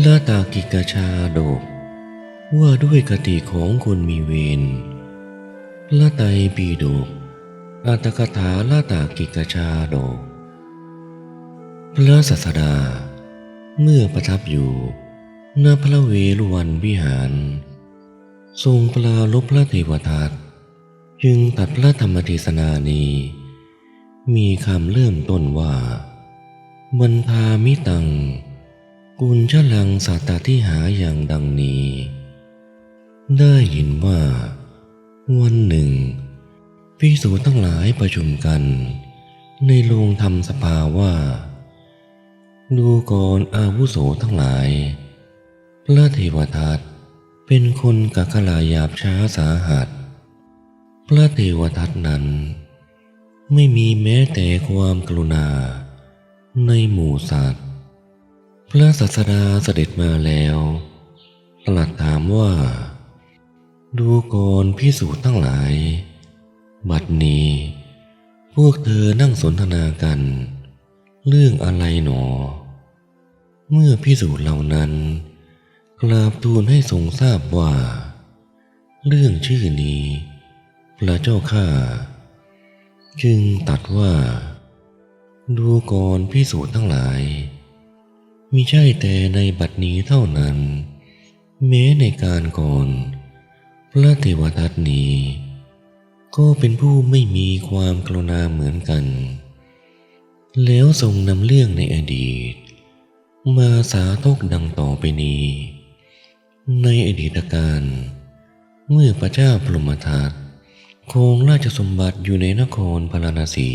ลาตากิกชาดก ว่าด้วยคติของคนมีเวรละไตปีดกอัตถกถาลาตากิกชาดก พระศาสดา เมื่อประทับอยู่ณพระเวรุวันวิหาร ทรงปลาลบพระเทวทัตจึงตัดพระธรรมเทศนานี้ มีคำเริ่มต้นว่ามันทามิตัง กุญชลังสัตตที่หาอย่างดังนี้ ได้ยินว่า วันหนึ่งพิสูจทั้งหลายประชุมกัน ในโรงธรรมสภาว่า ดูก่อาวุโสทั้งหลาย พระเทวทัตเป็นคนกักลาหยาบช้าสาหัส พระเทวทัตนั้น ไม่มีแม้แต่ความกรุณา ในหมู่สัตว์ พระศาสดาเสด็จมาแล้วตรัสถามว่า ดูก่อนพิสูจน์ทั้งหลาย บัดนี้ พวกเธอนั่งสนทนากัน เรื่องอะไรหนอ เมื่อพิสูจน์เหล่านั้น กราบทูลให้ทรงทราบว่า เรื่องชื่อนี้ พระเจ้าข้าจึงตัดว่า ดูก่อนพิสูจน์ทั้งหลาย มิใช่แต่ในบัดนี้เท่านั้น แม้ในการก่อน พระเทวทัตนี้ ก็เป็นผู้ไม่มีความกรุณาเหมือนกัน แล้วทรงนำเรื่องในอดีต มาสาธกดังต่อไปนี้ ในอดีตการ เมื่อพระเจ้าพรหมทัตครองราชสมบัติอยู่ในนครพาราณสี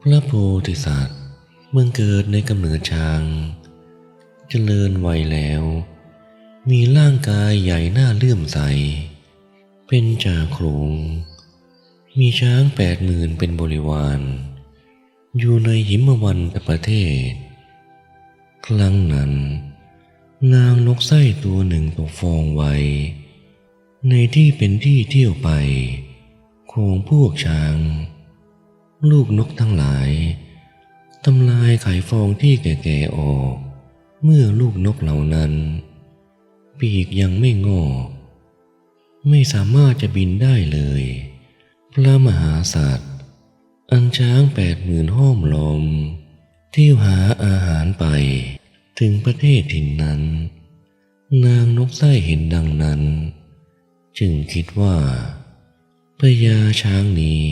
พระโพธิสัตว์ เมื่อเกิดในกำเนิดช้างเจริญวัยแล้ว มีร่างกายใหญ่หน้าเลื่อมใส เป็นจ่าโขลงมีช้างแปดหมื่นเป็นบริวาร อยู่ในหิมวันประเทศ ครั้งนั้น นางนกไส้ตัวหนึ่งตกฟองไว้ ในที่เป็นที่เที่ยวไป ของพวกช้าง ลูกนกทั้งหลาย ทำลายไข่ฟองที่แก่ๆออก เมื่อลูกนกเหล่านั้น ปีกยังไม่งอกไม่สามารถจะบินได้เลย พระมหาสัตว์ อันช้างแปดหมื่นห้อมล้อมเที่ยวหาอาหารไปถึงประเทศถิ่นนั้น นางนกไส้เห็นดังนั้น จึงคิดว่าพญาช้างนี้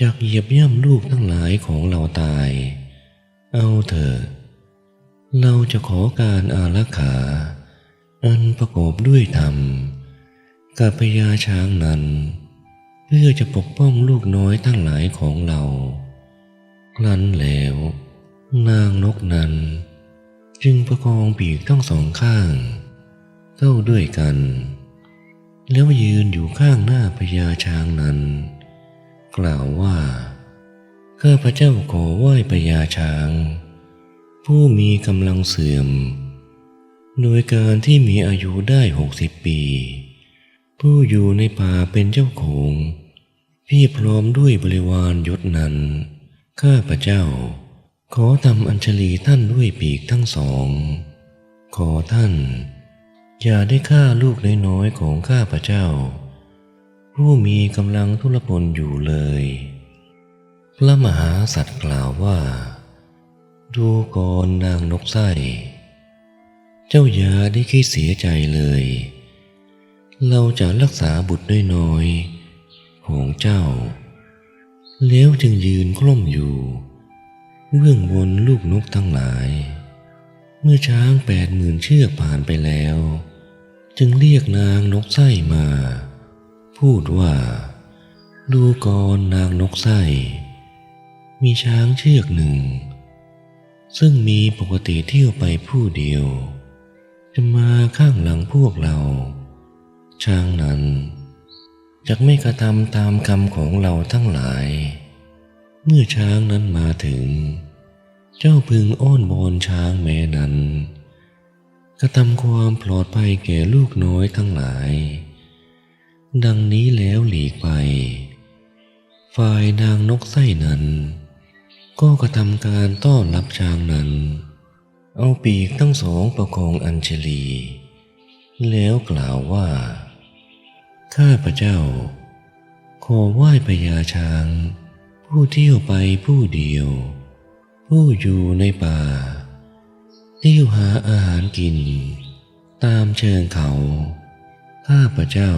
จากเหยียบย่ำลูกทั้งหลายของเราตาย เอาเถอะเราจะขอการอารักขา อันประกอบด้วยธรรม กับพญาช้างนั้น เพื่อจะปกป้องลูกน้อยทั้งหลายของเราครั้นแล้ว นางนกนั้น จึงประคองปีกทั้งสองข้าง เข้าด้วยกัน แล้วยืนอยู่ข้างหน้าพญาช้างนั้น กล่าวว่า ข้าพระเจ้าขอไหว้พญาช้าง ผู้มีกำลังเสื่อม โดยการที่มีอายุได้หกสิบปี ผู้อยู่ในป่าเป็นเจ้าของพี่พร้อมด้วยบริวารยศนั้น ข้าพระเจ้า ขอทำอัญชลีท่านด้วยปีกทั้งสอง ขอท่าน อย่าได้ฆ่าลูกน้อยๆของข้าพระเจ้า ผู้มีกำลังทุรพลอยู่เลย พระมหาสัตว์กล่าวว่า ดูก่อนนางนกไส้ เจ้าอย่าได้คิดเสียใจเลย เราจะรักษาบุตรน้อยๆของเจ้า แล้วจึงยืนคล่อมอยู่เบื้องบนลูกนกทั้งหลาย เมื่อช้างแปดหมื่นเชือกผ่านไปแล้ว จึงเรียกนางนกไส้มา พูดว่า ดูก่อนนางนกไส้ มีช้างเชือกหนึ่ง ซึ่งมีปกติเที่ยวไปผู้เดียว จะมาข้างหลังพวกเรา ช้างนั้นจะไม่กระทำตามคำของเราทั้งหลาย เมื่อช้างนั้นมาถึง เจ้าพึงอ้อนวอนช้างแม้นั้น กระทำความปลอดภัยแก่ลูกน้อยทั้งหลาย ดังนี้แล้วหลีกไป ฝ่ายนางนกไส้นั้น ก็กระทำการต้อนรับช้างนั้น เอาปีกทั้งสองประคองอัญชลี แล้วกล่าวว่า ข้าพระเจ้า ขอไหว้พญาช้าง ผู้เที่ยวไปผู้เดียว ผู้อยู่ในป่าเที่ยวหาอาหารกิน ตามเชิงเขา ข้าพระเจ้า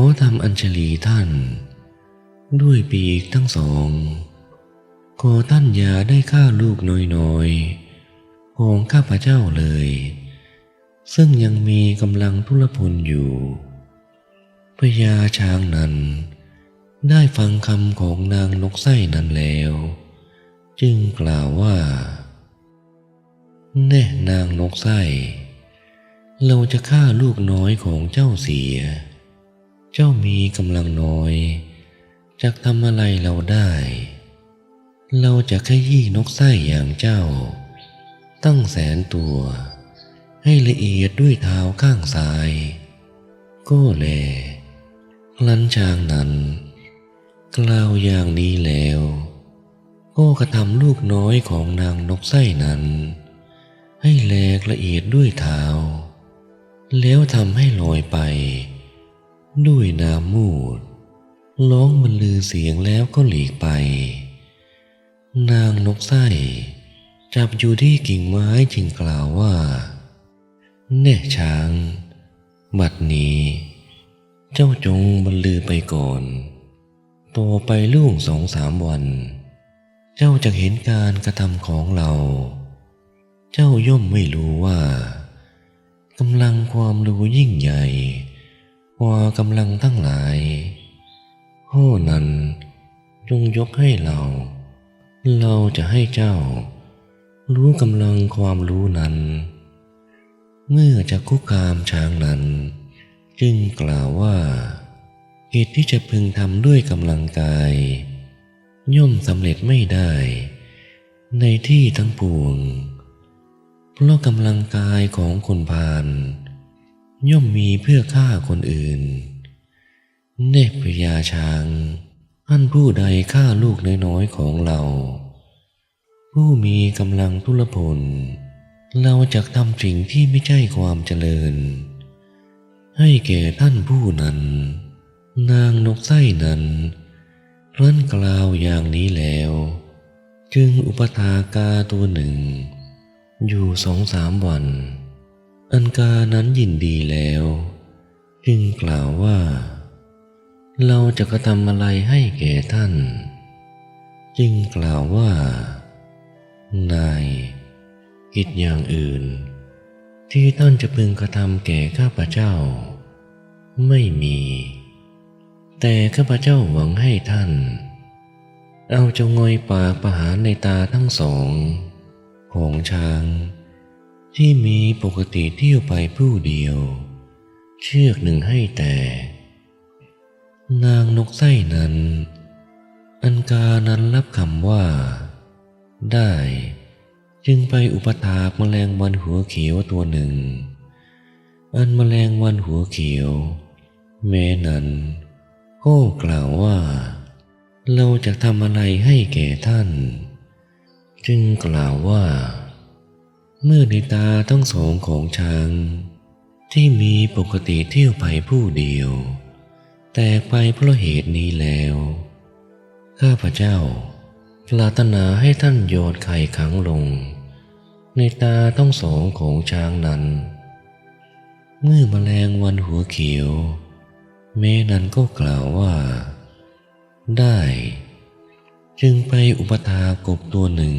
อทำอัญชลีท่าน ด้วยปีกทั้งสอง ขอท่านอย่าได้ฆ่าลูกน้อยๆของข้าพเจ้าเลย ซึ่งยังมีกำลังทุรพลอยู่พญาช้างนั้น ได้ฟังคำของนางนกไส้นั้นแล้ว จึงกล่าวว่า แน่นางนกไส้ เราจะฆ่าลูกน้อยของเจ้าเสีย เจ้ามีกำลังน้อยจะทำอะไรเราได้ เราจะขยี้นกไส้อย่างเจ้า ตั้งแสนตัว ให้ละเอียดด้วยเท้าข้างซ้าย ก็แลลันช้างนั้น กล่าวอย่างนี้แล้ว ก็กระทำลูกน้อยของนางนกไส้นั้น ให้แหลกละเอียดด้วยเท้า แล้วทำให้ลอยไป ด้วยน้ำมูดร้องมันลือเสียงแล้วก็หลีกไป นางนกไส้จับอยู่ที่กิ่งไม้จึงกล่าวว่า แน่ช้าง บัดนี้ เจ้าจงบรรลือไปก่อนต่อไปล่วงสองสามวัน เจ้าจะเห็นการกระทำของเรา เจ้าย่อมไม่รู้ว่ากำลังความรู้ยิ่งใหญ่ วากำลังทั้งหลายข้อนั้นจงยกให้เรา เราจะให้เจ้า รู้กำลังความรู้นั้น เมื่อจะคุกคามช้างนั้น จึงกล่าวว่าเหตุที่จะพึงทำด้วยกำลังกาย ย่อมสำเร็จไม่ได้ ในที่ทั้งปวง เพราะกำลังกายของคนพาล ย่อมมีเพื่อฆ่าคนอื่น เนพพยาช้างท่านผู้ใดฆ่าลูกน้อยๆของเรา ผู้มีกำลังทุลพล เราจะทำสิ่งที่ไม่ใช่ความเจริญ ให้แก่ท่านผู้นั้น นางนกไส้นั้นรั้นกล่าวอย่างนี้แล้ว จึงอุปถากาตัวหนึ่ง อยู่สองสามวัน อันกานั้นยินดีแล้ว จึงกล่าวว่า เราจะกระทำอะไรให้แก่ท่าน จึงกล่าวว่า นายกิจอย่างอื่น ที่ท่านจะพึงกระทำแก่ข้าพเจ้า ไม่มี แต่ข้าพเจ้าหวังให้ท่าน เอาจงอยปากประหารในตาทั้งสอง ของช้าง ที่มีปกติเที่ยวไปผู้เดียว เชือกหนึ่งให้แต่ นางนกไส้นั้น อันกานั้นรับคำว่า ได้จึงไปอุปถากแมลงวันหัวเขียวตัวหนึ่ง อันแมลงวันหัวเขียว แม้นั้นก็กล่าวว่า เราจะทำอะไรให้แก่ท่าน จึงกล่าวว่า เมื่อในตาทั้งสองของช้าง ที่มีปกติเที่ยวไปผู้เดียว แตกไปเพราะเหตุนี้แล้ว ข้าพเจ้าปรารถนาให้ท่านโยนไข่ขังลง ในตาทั้งสองของช้างนั้น เมื่อมแมลงวันหัวเขียวแม้นั้นก็กล่าวว่า ได้ จึงไปอุปถากบตัวหนึ่ง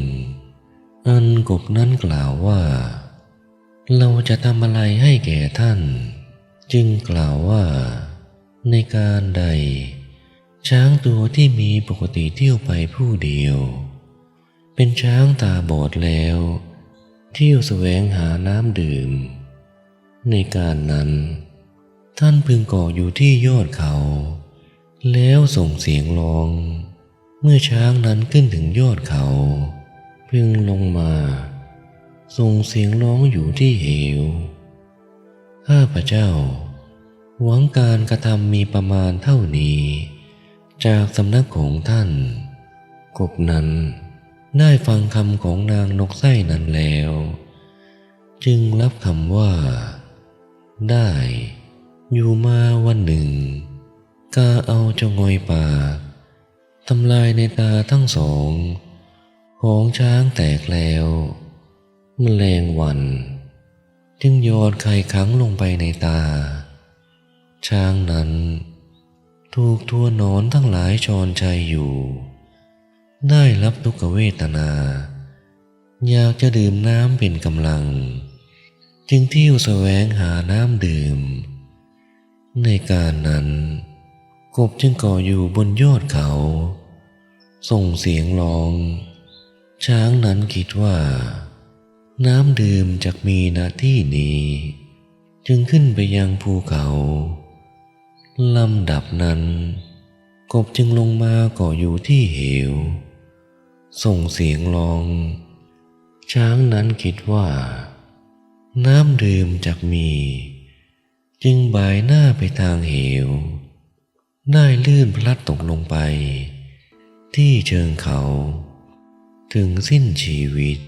นกบนั้นกล่าวว่า เราจะทำอะไรให้แก่ท่าน จึงกล่าวว่า ในการใด ช้างตัวที่มีปกติเที่ยวไปผู้เดียว เป็นช้างตาบอดแล้ว เที่ยวแสวงหาน้ำดื่ม ในการนั้น ท่านพึงก่ออยู่ที่ยอดเขา แล้วส่งเสียงร้อง เมื่อช้างนั้นขึ้นถึงยอดเขา พึงลงมาส่งเสียงร้องอยู่ที่เหว ข้าพระเจ้า หวังการกระทำมีประมาณเท่านี้ จากสำนักของท่าน กบนั้นได้ฟังคำของนางนกไส้นั้นแล้ว จึงรับคำว่า ได้อยู่มาวันหนึ่ง กาเอาจ้างอยป่าทำลายในตาทั้งสอง ของช้างแตกแล้วแมลงวัน จึงโยนไข่ขังลงไปในตา ช้างนั้น ถูกทัวนอนทั้งหลายชอนใจอยู่ ได้รับทุกขเวทนา อยากจะดื่มน้ำเป็นกำลัง จึงเที่ยวแสวงหาน้ำดื่ม ในการนั้น กบจึงก่ออยู่บนยอดเขา ส่งเสียงร้อง ช้างนั้นคิดว่า น้ำดื่มจากมีณที่นี้ จึงขึ้นไปยังภูเขาลำดับนั้น กบจึงลงมาก่ออยู่ที่เหว ส่งเสียงร้อง ช้างนั้นคิดว่า น้ำดื่มจากมี จึงบายหน้าไปทางเหวได้ลื่นพลัดตกลงไป ที่เชิงเขา ถึงสิ้นชีวิต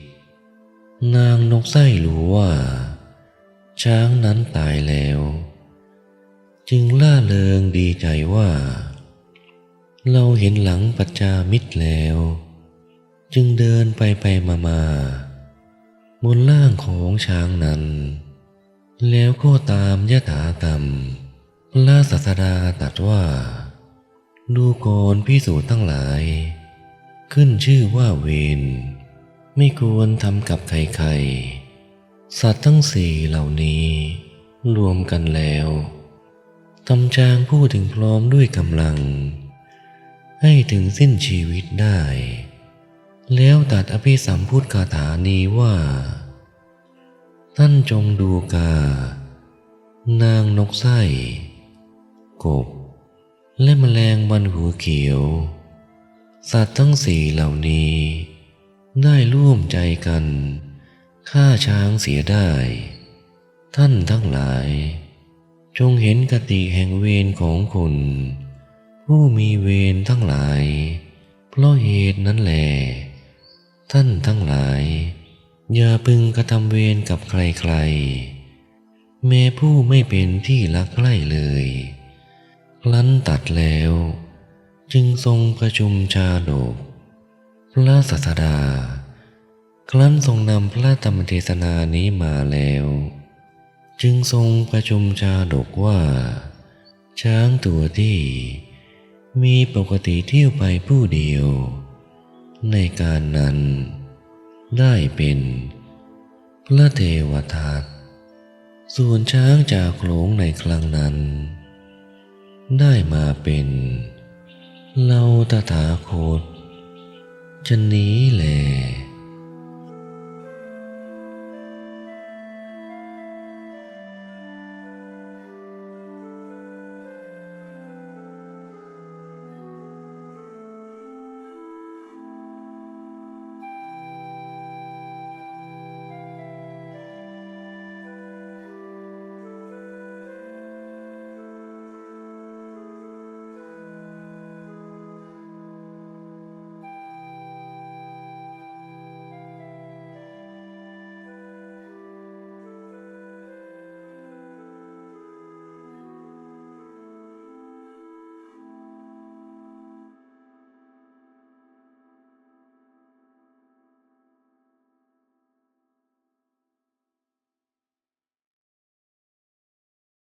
นางนกไส้รู้ว่า ช้างนั้นตายแล้ว จึงล่าเริงดีใจว่า เราเห็นหลังปัจจามิตรแล้ว จึงเดินไปไปมามาบนล่างของช้างนั้น แล้วก็ตามยถากรรมพระศาสดาตรัสว่า ดูกนพิสูจน์ทั้งหลาย ขึ้นชื่อว่าเวรไม่ควรทำกับใครๆ สัตว์ทั้งสี่เหล่านี้ รวมกันแล้วทำจางผู้ถึงพร้อมด้วยกำลัง ให้ถึงสิ้นชีวิตได้ แล้วตัดอภิสัมพุทธคาถานี้ว่า ท่านจงดูกา นางนกไส้ กบ และแมลงวันหัวเขียว สัตว์ทั้งสี่เหล่านี้ ได้ร่วมใจกันฆ่าช้างเสียได้ ท่านทั้งหลาย จงเห็นกติแห่งเวรของคุณ ผู้มีเวรทั้งหลาย เพราะเหตุนั้นแหลท่านทั้งหลาย อย่าพึงกระทำเวรกับใครๆแม้ผู้ไม่เป็นที่รักใคร่เลยครั้นตัดแล้ว จึงทรงประชุมชาดกพระศาสดา ครั้นทรงนำพระธรรมเทศนานี้มาแล้ว จึงทรงประชุมชาดกว่า ช้างตัวที่มีปกติเที่ยวไปผู้เดียว ในการนั้นได้เป็นพระเทวทัตส่วนช้างจากโขลงในครั้งนั้น ได้มาเป็น เราตถาคตจะนี้แหละ